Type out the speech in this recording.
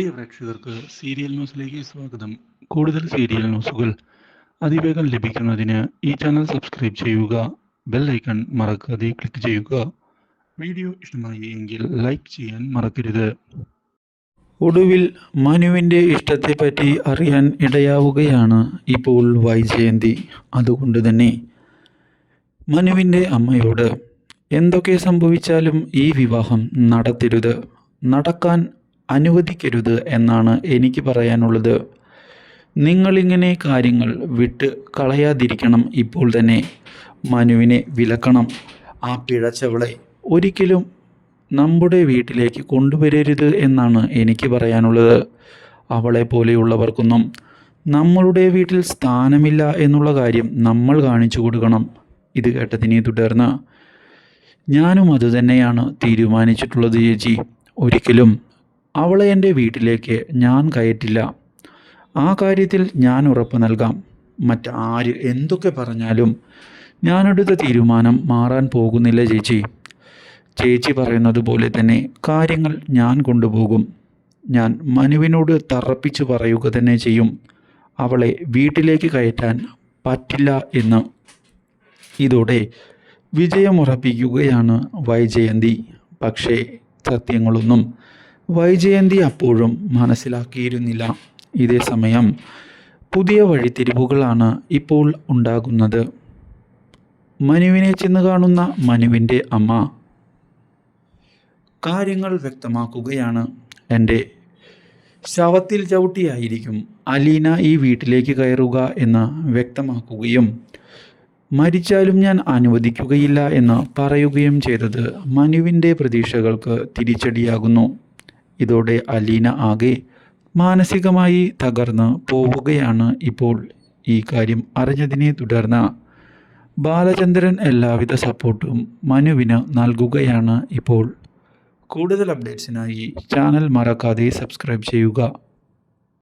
പ്രിയ പ്രേക്ഷകർക്ക് സീരിയൽ ന്യൂസിലേക്ക് സ്വാഗതം. കൂടുതൽ സീരിയൽ ന്യൂസുകൾ അതിവേഗം ലഭിക്കുന്നതിന് ഈ ചാനൽ സബ്സ്ക്രൈബ് ചെയ്യുക ബെൽ ഐക്കൺ മറക്കാതെ ക്ലിക്ക് ചെയ്യുക. വീഡിയോ ഇഷ്ടമായി എങ്കിൽ ലൈക്ക് ചെയ്യാൻ മറക്കരുത്. ഒടുവിൽ മനുവിന്റെ ഇഷ്ടത്തെപ്പറ്റി അറിയാൻ ഇടയാവുകയാണ് ഇപ്പോൾ വൈജയന്തി. അതുകൊണ്ട് തന്നെ മനുവിന്റെ അമ്മയോട് എന്തൊക്കെ സംഭവിച്ചാലും ഈ വിവാഹം നടത്തരുത്. നടക്കാൻ അനുവദിക്കരുത് എന്നാണ് എനിക്ക് പറയാനുള്ളത്. നിങ്ങളിങ്ങനെ കാര്യങ്ങൾ വിട്ട് കളയാതിരിക്കണം ഇപ്പോൾ തന്നെ. മനുവിനെ വിലക്കണം. ആ പിഴച്ചവളെ ഒരിക്കലും നമ്മുടെ വീട്ടിലേക്ക് കൊണ്ടുവരരുത് എന്നാണ് എനിക്ക് പറയാനുള്ളത്. അവളെ പോലെയുള്ളവർക്കൊന്നും നമ്മളുടെ വീട്ടിൽ സ്ഥാനമില്ല എന്നുള്ള കാര്യം നമ്മൾ കാണിച്ചു കൊടുക്കണം. ഇത് കേട്ടതിനെ തുടർന്ന് ഞാനും അതുതന്നെയാണ് തീരുമാനിച്ചിട്ടുള്ളത് ചേച്ചി. ഒരിക്കലും അവളെ എന്റെ വീട്ടിലേക്ക് ഞാൻ കയറ്റില്ല. ആ കാര്യത്തിൽ ഞാൻ ഉറപ്പ് നൽകാം. മറ്റാര് എന്തൊക്കെ പറഞ്ഞാലും ഞാനെടുത്ത തീരുമാനം മാറാൻ പോകുന്നില്ല ചേച്ചി. ചേച്ചി പറയുന്നത് പോലെ തന്നെ കാര്യങ്ങൾ ഞാൻ കൊണ്ടുപോകും. ഞാൻ മനുവിനോട് തറപ്പിച്ച് പറയുക തന്നെ ചെയ്യും. അവളെ വീട്ടിലേക്ക് കയറ്റാൻ പറ്റില്ല എന്ന്. ഇതോടെ വിജയമുറപ്പിക്കുകയാണ് വൈജയന്തി. പക്ഷേ സത്യങ്ങളൊന്നും വൈജയന്തി അപ്പോഴും മനസ്സിലാക്കിയിരുന്നില്ല. ഇതേ സമയം പുതിയ വഴിത്തിരിവുകളാണ് ഇപ്പോൾ ഉണ്ടാകുന്നത്. മനുവിനെ ചെന്ന് കാണുന്ന മനുവിന്റെ അമ്മ കാര്യങ്ങൾ വ്യക്തമാക്കുകയാണ്. എന്റെ ശവത്തിൽ ചവിട്ടിയായിരിക്കും അലീന ഈ വീട്ടിലേക്ക് കയറുക എന്ന് വ്യക്തമാക്കുകയും മരിച്ചാലും ഞാൻ അനുവദിക്കുകയില്ല എന്ന് പറയുകയും ചെയ്തത് മനുവിന്റെ പ്രതീക്ഷകൾക്ക് തിരിച്ചടിയാകുന്നു. ഇതോടെ അലീന ആകെ മാനസികമായി തകർന്ന് പോവുകയാണ് ഇപ്പോൾ. ഈ കാര്യം അറിഞ്ഞതിനെ തുടർന്ന് ബാലചന്ദ്രൻ എല്ലാവിധ സപ്പോർട്ടും മനുവിന് നൽകുകയാണ് ഇപ്പോൾ. കൂടുതൽ അപ്ഡേറ്റ്സിനായി ചാനൽ മറക്കാതെ സബ്സ്ക്രൈബ് ചെയ്യുക.